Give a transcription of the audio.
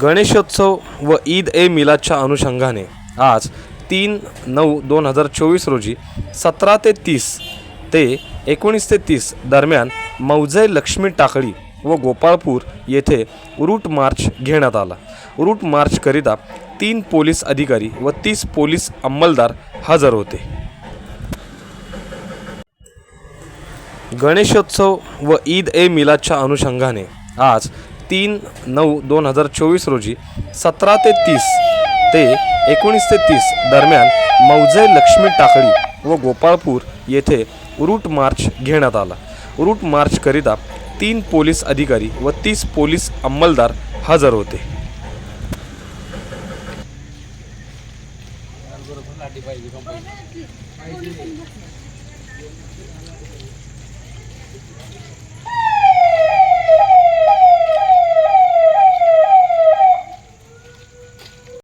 गणेशोत्सव व ईद ए मिलादच्या अनुषंगाने आज तीन नऊ दोन हजार चोवीस रोजी सतरा ते तीस ते एकोणीस ते तीस दरम्यान मौजे लक्ष्मी टाकळी व गोपाळपूर येथे रूट मार्च घेण्यात आला. रूट मार्चकरिता तीन पोलीस अधिकारी व तीस पोलीस अंमलदार हजर होते. गणेशोत्सव व ईद ए मिलादच्या अनुषंगाने आज तीन नऊ दोन हजार चोवीस रोजी सतरा ते तीस ते एकोणीस ते तीस दरम्यान मौजे लक्ष्मी टाकळी व गोपाळपूर येथे रूट मार्च घेण्यात आला. रूट मार्चकरिता तीन पोलीस अधिकारी व तीस पोलीस अंमलदार हजर होते. पाहिजे